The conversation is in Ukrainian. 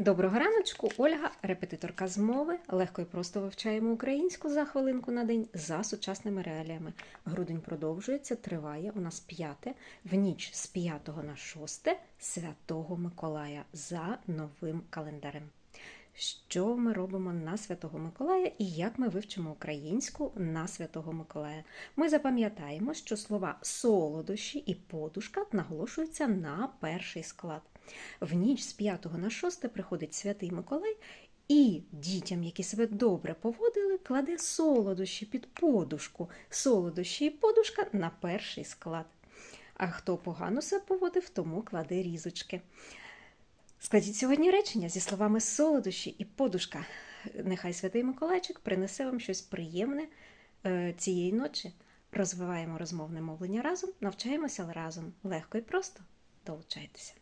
Доброго раночку, Ольга, репетиторка з мови. Легко і просто вивчаємо українську за хвилинку на день за сучасними реаліями. Грудень продовжується, триває у нас п'яте, в ніч з 5 на 6 Святого Миколая за новим календарем. Що ми робимо на Святого Миколая і як ми вивчимо українську на Святого Миколая? Ми запам'ятаємо, що слова солодощі і подушка наголошуються на перший склад. В ніч з 5 на 6 приходить святий Миколай і дітям, які себе добре поводили, кладе солодощі під подушку. Солодощі і подушка на перший склад. А хто погано себе поводив, тому кладе різочки. Складіть сьогодні речення зі словами солодощі і подушка. Нехай святий Миколайчик принесе вам щось приємне е, цієї ночі. Розвиваємо розмовне мовлення разом, навчаємося разом. Легко і просто. Долучайтеся.